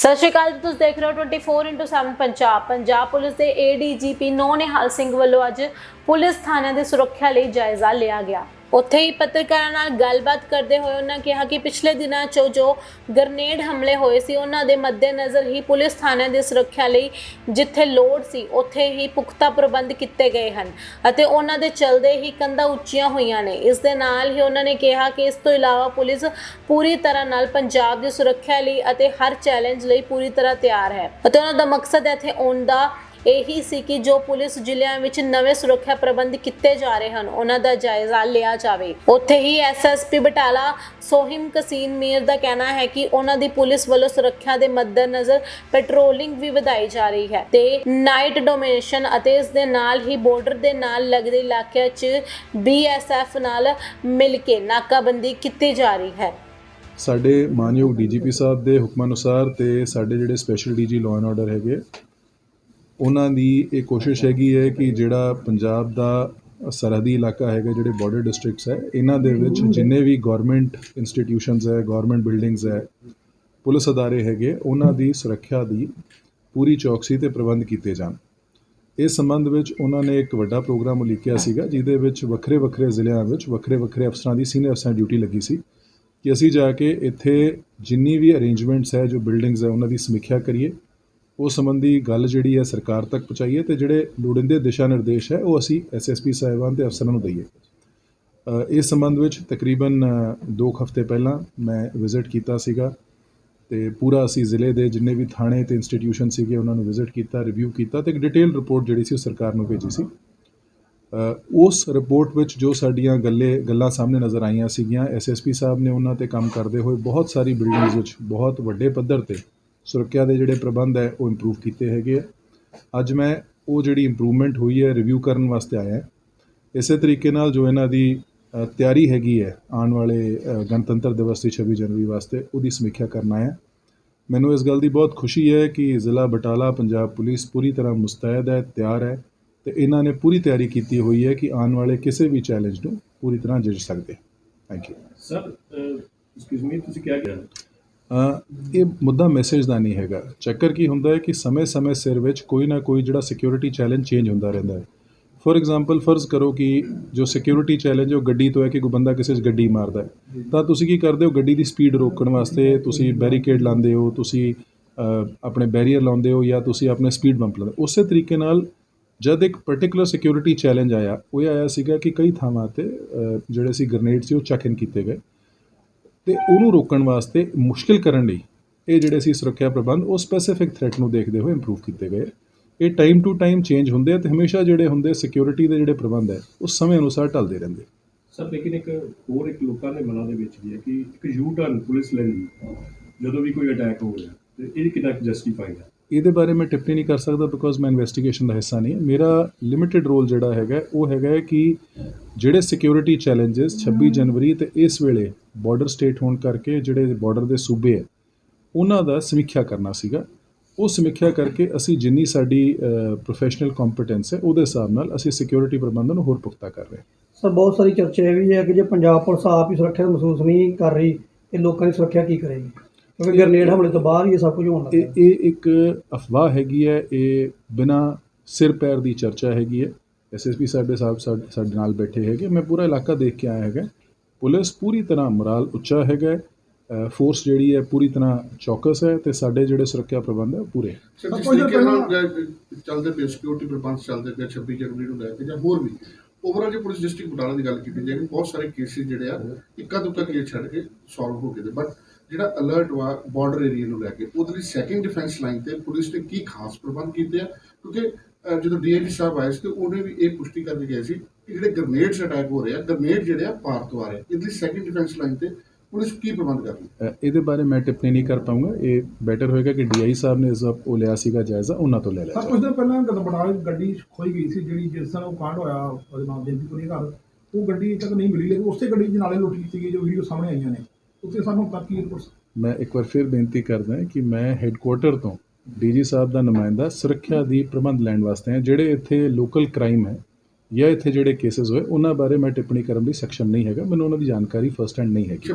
ਸਤਿ ਸ਼੍ਰੀ ਅਕਾਲ ਤੁਸੀਂ ਦੇਖ ਰਹੇ ਹੋ 24x7 ਪੰਜਾਬ। ਪੰਜਾਬ ਪੁਲਿਸ ਦੇ ਏਡੀਜੀਪੀ ਨੋ ਨਿਹਾਲ ਸਿੰਘ ਵੱਲੋਂ ਅੱਜ ਪੁਲਿਸ ਥਾਣਿਆਂ ਦੀ ਸੁਰੱਖਿਆ ਲਈ ਜਾਇਜ਼ਾ ਲਿਆ ਗਿਆ। ਉੱਥੇ ਹੀ ਪੱਤਰਕਾਰਾਂ ਨਾਲ ਗੱਲਬਾਤ ਕਰਦੇ ਹੋਏ ਉਹਨਾਂ ਕਿਹਾ ਕਿ ਪਿਛਲੇ ਦਿਨਾਂ 'ਚ ਜੋ ਗਰਨੇਡ ਹਮਲੇ ਹੋਏ ਸੀ, ਉਹਨਾਂ ਦੇ ਮੱਦੇਨਜ਼ਰ ਹੀ ਪੁਲਿਸ ਥਾਣਿਆਂ ਦੀ ਸੁਰੱਖਿਆ ਲਈ ਜਿੱਥੇ ਲੋੜ ਸੀ, ਉੱਥੇ ਹੀ ਪੁਖਤਾ ਪ੍ਰਬੰਧ ਕੀਤੇ ਗਏ ਹਨ ਅਤੇ ਉਹਨਾਂ ਦੇ ਚਲਦੇ ਹੀ ਕੰਧਾਂ ਉੱਚੀਆਂ ਹੋਈਆਂ ਨੇ। ਇਸ ਦੇ ਨਾਲ ਹੀ ਉਹਨਾਂ ਨੇ ਕਿਹਾ ਕਿ ਇਸ ਤੋਂ ਇਲਾਵਾ ਪੁਲਿਸ ਪੂਰੀ ਤਰ੍ਹਾਂ ਨਾਲ ਪੰਜਾਬ ਦੀ ਸੁਰੱਖਿਆ ਲਈ ਅਤੇ ਹਰ ਚੈਲੰਜ ਲਈ ਪੂਰੀ ਤਰ੍ਹਾਂ ਤਿਆਰ ਹੈ ਅਤੇ ਉਹਨਾਂ ਦਾ ਮਕਸਦ ਇੱਥੇ ਆਉਣ ਦਾ ਇਹੀ ਸੀ ਕਿ ਜੋ ਪੁਲਿਸ ਜ਼ਿਲ੍ਹਿਆਂ ਵਿੱਚ ਨਵੇਂ ਸੁਰੱਖਿਆ ਪ੍ਰਬੰਧ ਕੀਤੇ ਜਾ ਰਹੇ ਹਨ, ਉਹਨਾਂ ਦਾ ਜਾਇਜ਼ਾ ਲਿਆ ਜਾਵੇ। ਉੱਥੇ ਹੀ ਐਸਐਸਪੀ ਬਟਾਲਾ ਸੋਹਿਮ ਕਸੀਨ ਮੀਰ ਦਾ ਕਹਿਣਾ ਹੈ ਕਿ ਉਹਨਾਂ ਦੀ ਪੁਲਿਸ ਵੱਲੋਂ ਸੁਰੱਖਿਆ ਦੇ ਮੱਦੇਨਜ਼ਰ ਪੈਟਰੋਲਿੰਗ ਵੀ ਵਧਾਈ ਜਾ ਰਹੀ ਹੈ ਤੇ ਨਾਈਟ ਡੋਮੀਨੇਸ਼ਨ ਅਤੇ ਇਸ ਦੇ ਨਾਲ ਹੀ ਬਾਰਡਰ ਦੇ ਨਾਲ ਲੱਗਦੇ ਇਲਾਕਿਆਂ 'ਚ ਬੀਐਸਐਫ ਨਾਲ ਮਿਲ ਕੇ ਨਾਕਾਬੰਦੀ ਕੀਤੀ ਜਾ ਰਹੀ ਹੈ। ਸਾਡੇ ਮਾਨਯੋਗ ਡੀਜੀਪੀ ਸਾਹਿਬ ਦੇ ਹੁਕਮ ਅਨੁਸਾਰ ਤੇ ਸਾਡੇ ਜਿਹੜੇ special DG law and order ਹੈਗੇ ਉਹਨਾਂ ਦੀ ਇਹ ਕੋਸ਼ਿਸ਼ ਹੈਗੀ ਹੈ ਕਿ ਜਿਹੜਾ ਪੰਜਾਬ ਦਾ ਸਰਹੱਦੀ ਇਲਾਕਾ ਹੈਗਾ, ਜਿਹੜੇ ਬਾਰਡਰ ਡਿਸਟ੍ਰਿਕਟਸ ਹੈ, ਇਹਨਾਂ ਦੇ ਵਿੱਚ ਜਿੰਨੇ ਵੀ ਗਵਰਨਮੈਂਟ ਇੰਸਟੀਟਿਊਸ਼ਨਸ ਹੈ ਗਵਰਨਮੈਂਟ ਬਿਲਡਿੰਗਸ ਹੈ, ਪੁਲਿਸ ਅਦਾਰੇ ਹੈਗੇ, ਉਹਨਾਂ ਦੀ ਸੁਰੱਖਿਆ ਦੀ ਪੂਰੀ ਚੌਕਸੀ ਤੇ ਪ੍ਰਬੰਧ ਕੀਤੇ ਜਾਣ। ਇਸ ਸੰਬੰਧ ਵਿੱਚ ਉਹਨਾਂ ਨੇ ਇੱਕ ਵੱਡਾ ਪ੍ਰੋਗਰਾਮ ਉਲੀਕਿਆ ਸੀਗਾ, ਜਿਹਦੇ ਵਿੱਚ ਵੱਖਰੇ ਵੱਖਰੇ ਜ਼ਿਲ੍ਹਿਆਂ ਵਿੱਚ ਵੱਖਰੇ ਵੱਖਰੇ ਅਫਸਰਾਂ ਦੀ ਸੀਨੀਅਰ ਅਫਸਰਾਂ ਡਿਊਟੀ ਲੱਗੀ ਸੀ ਕਿ ਅਸੀਂ ਜਾ ਕੇ ਇੱਥੇ ਜਿੰਨੀ ਵੀ ਅਰੇਂਜਮੈਂਟਸ ਹੈ, ਜੋ ਬਿਲਡਿੰਗਸ ਹੈ, ਉਹਨਾਂ ਦੀ ਸਮੀਖਿਆ ਕਰੀਏ। ਉਸ ਸੰਬੰਧੀ ਗੱਲ ਜਿਹੜੀ ਹੈ ਸਰਕਾਰ ਤੱਕ ਪਹੁੰਚਾਈਏ ਤੇ ਜਿਹੜੇ ਲੋੜੀਂਦੇ ਦਿਸ਼ਾ ਨਿਰਦੇਸ਼ ਹੈ, ਉਹ ਅਸੀਂ ਐਸਐਸਪੀ ਸਾਹਿਬਾਨ ਤੇ ਅਫਸਰਾਂ ਨੂੰ ਦਈਏ। ਇਸ ਸੰਬੰਧ ਵਿੱਚ ਤਕਰੀਬਨ 2 ਹਫ਼ਤੇ ਪਹਿਲਾਂ ਮੈਂ ਵਿਜ਼ਿਟ ਕੀਤਾ ਸੀਗਾ ਤੇ ਪੂਰਾ ਅਸੀਂ ਜ਼ਿਲ੍ਹੇ ਦੇ ਜਿੰਨੇ ਵੀ ਥਾਣੇ ਤੇ ਇੰਸਟੀਟਿਊਸ਼ਨ ਸੀਗੇ, ਉਹਨਾਂ ਨੂੰ ਵਿਜ਼ਿਟ ਕੀਤਾ ਰਿਵਿਊ ਕੀਤਾ ਤੇ ਇੱਕ ਡਿਟੇਲ ਰਿਪੋਰਟ ਜਿਹੜੀ ਸੀ ਉਹ ਸਰਕਾਰ ਨੂੰ ਭੇਜੀ ਸੀ। ਉਸ ਰਿਪੋਰਟ ਵਿੱਚ ਜੋ ਸਾਡੀਆਂ ਗੱਲੇ, ਗੱਲਾਂ ਸਾਹਮਣੇ ਨਜ਼ਰ ਆਈਆਂ ਸੀਗੀਆਂ ਐਸਐਸਪੀ ਸਾਹਿਬ ਨੇ ਉਹਨਾਂ ਤੇ ਕੰਮ ਕਰਦੇ ਹੋਏ ਬਹੁਤ ਸਾਰੀ ਬਿਲਡਿੰਗਸ ਵਿੱਚ, ਬਹੁਤ ਵੱਡੇ ਪੱਧਰ ਤੇ ਸੁਰੱਖਿਆ ਦੇ ਜਿਹੜੇ ਪ੍ਰਬੰਧ ਹੈ ਉਹ ਇੰਪਰੂਵ ਕੀਤੇ ਹੈਗੇ ਆ। ਅੱਜ ਮੈਂ ਉਹ ਜਿਹੜੀ ਇੰਪਰੂਵਮੈਂਟ ਹੋਈ ਹੈ ਰਿਵਿਊ ਕਰਨ ਵਾਸਤੇ ਆਇਆ ਇਸੇ ਤਰੀਕੇ ਨਾਲ ਜੋ ਇਹਨਾਂ ਦੀ ਤਿਆਰੀ ਹੈਗੀ ਹੈ ਆਉਣ ਵਾਲੇ ਗਣਤੰਤਰ ਦਿਵਸ ਦੀ 26 ਜਨਵਰੀ ਵਾਸਤੇ ਉਹਦੀ ਸਮੀਖਿਆ ਕਰਨਾ ਹੈ। ਮੈਨੂੰ ਇਸ ਗੱਲ ਦੀ ਬਹੁਤ ਖੁਸ਼ੀ ਹੈ ਕਿ ਜ਼ਿਲ੍ਹਾ ਬਟਾਲਾ ਪੰਜਾਬ ਪੁਲਿਸ ਪੂਰੀ ਤਰ੍ਹਾਂ ਮੁਸਤੈਦ ਹੈ ਤਿਆਰ ਹੈ ਤੇ ਇਹਨਾਂ ਨੇ ਪੂਰੀ ਤਿਆਰੀ ਕੀਤੀ ਹੋਈ ਹੈ ਕਿ ਆਉਣ ਵਾਲੇ ਕਿਸੇ ਵੀ ਚੈਲੰਜ ਨੂੰ ਪੂਰੀ ਤਰ੍ਹਾਂ ਜਿੱਤ ਸਕਦੇ। Thank you sir excuse me ਤੁਸੀਂ ਕੀ ਕਿਹਾ ਅ, ਇਹ ਮੁੱਦਾ ਮੈਸੇਜ ਦਾ ਨਹੀਂ ਹੈਗਾ। ਚੱਕਰ ਕੀ ਹੁੰਦਾ ਹੈ ਕਿ ਸਮੇਂ-ਸਮੇਂ ਸਿਰ ਵਿੱਚ ਕੋਈ ਨਾ ਕੋਈ ਜਿਹੜਾ ਸਿਕਿਉਰਿਟੀ ਚੈਲੰਜ ਚੇਂਜ ਹੁੰਦਾ ਰਹਿੰਦਾ ਹੈ। ਫੋਰ ਐਗਜ਼ਾਮਪਲ ਫਰਜ਼ ਕਰੋ ਕਿ ਜੋ ਸਿਕਿਉਰਿਟੀ ਚੈਲੰਜ ਉਹ ਗੱਡੀ ਤੋਂ ਹੈ ਕਿ ਕੋਈ ਬੰਦਾ ਕਿਸੇ 'ਚ ਗੱਡੀ ਮਾਰਦਾ ਹੈ। ਤਾਂ ਤੁਸੀਂ ਕੀ ਕਰਦੇ ਹੋ? ਗੱਡੀ ਦੀ ਸਪੀਡ ਰੋਕਣ ਵਾਸਤੇ ਤੁਸੀਂ ਬੈਰੀਕੇਡ ਲਾਉਂਦੇ ਹੋ, ਤੁਸੀਂ ਆਪਣੇ ਬੈਰੀਅਰ ਲਾਉਂਦੇ ਹੋ ਜਾਂ ਤੁਸੀਂ ਆਪਣੇ ਸਪੀਡ ਬੰਪ ਲਾਉਂਦੇ ਉਸੇ ਤਰੀਕੇ ਨਾਲ ਜਦ ਇੱਕ ਪਾਰਟਿਕੂਲਰ ਸਿਕਿਉਰਿਟੀ ਚੈਲੰਜ ਆਇਆ, ਉਹ ਇਹ ਆਇਆ ਸੀਗਾ ਕਿ ਕਈ ਥਾਵਾਂ ਤੇ ਜਿਹੜੇ ਸੀ ਗ੍ਰਨੇਡ ਸੀ, ਉਹ ਚੱਕ ਇਨ ਕੀਤੇ ਗਏ। ਤੇ ਉਹਨੂੰ ਰੋਕਣ ਵਾਸਤੇ ਮੁਸ਼ਕਿਲ ਕਰਨ ਲਈ ਇਹ ਜਿਹੜੇ ਸੀ ਸੁਰੱਖਿਆ ਪ੍ਰਬੰਧ, ਉਹ ਸਪੈਸੀਫਿਕ ਥ੍ਰੈਟ ਨੂੰ ਦੇਖਦੇ ਹੋਏ ਇੰਪਰੂਵ ਕੀਤੇ ਗਏ। ਇਹ ਟਾਈਮ ਟੂ ਟਾਈਮ ਚੇਂਜ ਹੁੰਦੇ ਆ ਤੇ ਹਮੇਸ਼ਾ ਜਿਹੜੇ ਹੁੰਦੇ ਸਿਕਿਉਰਿਟੀ ਦੇ ਜਿਹੜੇ ਪ੍ਰਬੰਧ ਹੈ ਉਹ ਸਮੇਂ ਅਨੁਸਾਰ ਢਲਦੇ ਰਹਿੰਦੇ। ਸਰ ਲੇਕਿਨ ਇੱਕ ਹੋਰ ਇੱਕ ਲੋਕਾਂ ਦੇ ਮਨਾਂ ਦੇ ਵਿੱਚ ਵੀ ਹੈ ਕਿ ਇੱਕ ਯੂ ਟਰਨ ਪੁਲਿਸ ਲੈਂਦੀ ਜਦੋਂ ਵੀ ਕੋਈ ਅਟੈਕ ਹੋ ਰਿਹਾ ਤੇ ਇਹ ਕਿੰਨਾ ਜਸਟੀਫਾਈਡ ਹੈ? ਇਹਦੇ ਬਾਰੇ ਮੈਂ ਟਿੱਪਣੀ ਨਹੀਂ ਕਰ ਸਕਦਾ ਬਿਕੋਜ਼ ਮੈਂ ਇਨਵੈਸਟੀਗੇਸ਼ਨ ਦਾ ਹਿੱਸਾ ਨਹੀਂ ਹਾਂ। ਮੇਰਾ ਲਿਮਿਟਿਡ ਰੋਲ ਜਿਹੜਾ ਹੈਗਾ ਉਹ ਹੈਗਾ ਕਿ ਜਿਹੜੇ ਸਿਕਿਉਰਿਟੀ ਚੈਲੰਜਸ 26 ਜਨਵਰੀ ਤੇ ਇਸ ਵੇਲੇ ਬਾਰਡਰ ਸਟੇਟ ਹੋਣ ਕਰਕੇ ਜਿਹੜੇ ਬਾਰਡਰ ਦੇ ਸੂਬੇ ਹੈ ਉਹਨਾਂ ਦਾ ਸਮੀਖਿਆ ਕਰਨਾ ਸੀਗਾ। ਉਹ ਸਮੀਖਿਆ ਕਰਕੇ ਅਸੀਂ ਜਿੰਨੀ ਸਾਡੀ ਪ੍ਰੋਫੈਸ਼ਨਲ ਕੰਪੀਟੈਂਸ ਹੈ ਉਹਦੇ ਹਿਸਾਬ ਨਾਲ ਅਸੀਂ ਸਿਕਿਉਰਿਟੀ ਪ੍ਰਬੰਧਨ ਨੂੰ ਹੋਰ ਪੁਖਤਾ ਕਰ ਰਹੇ ਸਰ ਬਹੁਤ ਸਾਰੀ ਚਰਚਾ ਇਹ ਵੀ ਹੈ ਕਿ ਜੇ ਪੰਜਾਬ ਪੁਲਿਸ ਆਪ ਹੀ ਸੁਰੱਖਿਆ ਮਹਿਸੂਸ ਨਹੀਂ ਕਰ ਰਹੀ ਤੇ ਲੋਕਾਂ ਦੀ ਸੁਰੱਖਿਆ ਕੀ ਕਰੇਗੀ? ਕਿਉਂਕਿ ਗ੍ਰਨੇਡ ਹਮਲੇ ਤੋਂ ਬਾਅਦ ਹੀ ਇਹ ਸਭ ਕੁਝ ਹੋਣ ਲੱਗਾ ਇਹ ਇੱਕ ਅਫਵਾਹ ਹੈਗੀ ਹੈ ਇਹ ਬਿਨਾ ਸਿਰ ਪੈਰ ਦੀ ਚਰਚਾ ਹੈਗੀ ਹੈ। ਐਸਐਸਪੀ ਸਾਡੇ ਸਾਹਿਬ ਸਾਡੇ ਸਾਡੇ ਨਾਲ ਬੈਠੇ ਹੈਗੇ ਮੈਂ ਪੂਰਾ ਇਲਾਕਾ ਦੇਖ ਕੇ ਆਇਆ ਹੈਗਾ। ਪੁਲਿਸ ਪੂਰੀ ਤਰ੍ਹਾਂ ਮੋਰਾਲ ਉੱਚਾ ਹੈਗਾ ਫੋਰਸ ਜਿਹੜੀ ਹੈ ਪੂਰੀ ਤਰ੍ਹਾਂ ਚੌਕਸ ਹੈ ਤੇ ਸਾਡੇ ਜਿਹੜੇ ਸੁਰੱਖਿਆ ਪ੍ਰਬੰਧ ਹੈ ਉਹ ਪੂਰੇ ਜ- ਚੱਲਦੇ ਪਏ ਸਿਕਿਉਰਿਟੀ ਪ੍ਰਬੰਧ ਚੱਲਦੇ ਪਏ 26 ਜਨਵਰੀ ਨੂੰ ਲੈ ਕੇ ਜਾਂ ਹੋਰ ਵੀ। ਓਵਰਆਲ ਜੇ ਪੁਲਿਸ ਡਿਸਟ੍ਰਿਕਟ ਬਟਾਲਾ ਦੀ ਗੱਲ ਕੀਤੀ ਜਾਏ ਬਹੁਤ ਸਾਰੇ ਕੇਸਿਸ ਜਿਹੜੇ ਆ ਇੱਕਾ ਦੁੱਕਾ ਕੇਸ ਛੱਡ ਕੇ ਸੋਲਵ ਹੋ ਗਏ ਤੇ ਬਟ ਜਿਹੜਾ ਅਲਰਟ ਵਾ ਬਾਰਡਰ ਏਰੀਆ ਨੂੰ ਲੈ ਕੇ ਉਹਦੇ ਲਈ ਸੈਕਿੰਡ ਡਿਫੈਂਸ ਲਾਈਨ ਤੇ ਪੁਲਿਸ ਨੇ ਕੀ ਖਾਸ ਪ੍ਰਬੰਧ ਕੀਤੇ ਆ? ਕਿਉਂਕਿ ਅਹ, ਜਦੋਂ ਡੀਆਈਜੀ ਸਾਹਿਬ ਆਏ ਸੀ ਤੇ ਉਹਨੇ ਵੀ ਇਹ ਪੁਸ਼ਟੀ ਕਰਕੇ ਗਏ ਸੀ ਕਿ ਜਿਹੜੇ ਗ੍ਰਨੇਡਸ ਅਟੈਕ ਹੋ ਰਹੇ ਆ ਗ੍ਰਨੇਡ ਜਿਹੜੇ ਆ ਭਾਰਤ ਤੋਂ ਆ ਰਹੇ ਇਹਦੇ ਲਈ ਸੈਕਿੰਡ ਡਿਫੈਂਸ ਲਾਈਨ ਤੇ ਪੁਲਿਸ ਕੀ ਪ੍ਰਬੰਧ ਕਰ ਰਹੀ ਹੈ? ਅ, ਇਹਦੇ ਬਾਰੇ ਮੈਂ ਟਿੱਪਣੀ ਨਹੀਂ ਕਰ ਪਾਉਂਗਾ ਇਹ ਬੈਟਰ ਹੋਏਗਾ ਕਿ ਡੀਆਈ ਸਾਹਿਬ ਨੇ ਇਸ ਵਕਤ ਉਹ ਲਿਆ ਸੀਗਾ ਜਾਇਜ਼ਾ ਉਹਨਾਂ ਤੋਂ ਲੈ ਲਿਆ ਸਰ। ਕੁਝ ਦਿਨ ਪਹਿਲਾਂ ਬਟਾਲੇ ਗੱਡੀ ਖੋਈ ਗਈ ਸੀ ਜਿਹੜੀ ਜਿਸ ਦਿਨ ਉਹ ਕਾਂਡ ਹੋਇਆ ਉਹਦੇ ਨਾਮ ਜੰਤੀ ਪੁਰੀ ਘਰ ਉਹ ਗੱਡੀ ਤੱਕ ਨਹੀਂ ਮਿਲੀ ਲੇਕਿਨ ਉਸੇ ਗੱਡੀ 'ਚ ਨਾਲੇ ਲੁੱਟ ਗਈ ਜੋ ਵੀਡੀਓ ਸਾਹਮਣੇ ਆਈਆਂ ਨੇ। ਉੱਥੇ ਸਾਨੂੰ ਤੱਕ ਕੀ ਰਿਪੋਰਟ ਮੈਂ ਇੱਕ ਵਾਰ ਫਿਰ ਬੇਨਤੀ ਕਰਦਾ ਹਾਂ ਕਿ ਮੈਂ ਹੈੱਡਕੁਆਟਰ ਤੋਂ ਡੀਜੀ ਸਾਹਿਬ ਦਾ ਨੁਮਾਇੰਦਾ ਸੁਰੱਖਿਆ ਦੀ ਪ੍ਰਬੰਧ ਲੈਣ ਵਾਸਤੇ ਹਾਂ। ਜਿਹੜੇ ਇੱਥੇ ਲੋਕਲ ਕ੍ਰਾਈਮ ਹੈ ਜਾਂ ਇੱਥੇ ਜਿਹੜੇ ਕੇਸਿਸ ਹੋਏ ਉਹਨਾਂ ਬਾਰੇ ਮੈਂ ਟਿੱਪਣੀ ਕਰਨ ਲਈ ਸક્ષਮ ਨਹੀਂ ਹੈਗਾ। ਮੈਨੂੰ ਉਹਨਾਂ ਦੀ ਜਾਣਕਾਰੀ ਫਸਟ ਹੈਂਡ ਨਹੀਂ ਹੈਗੀ।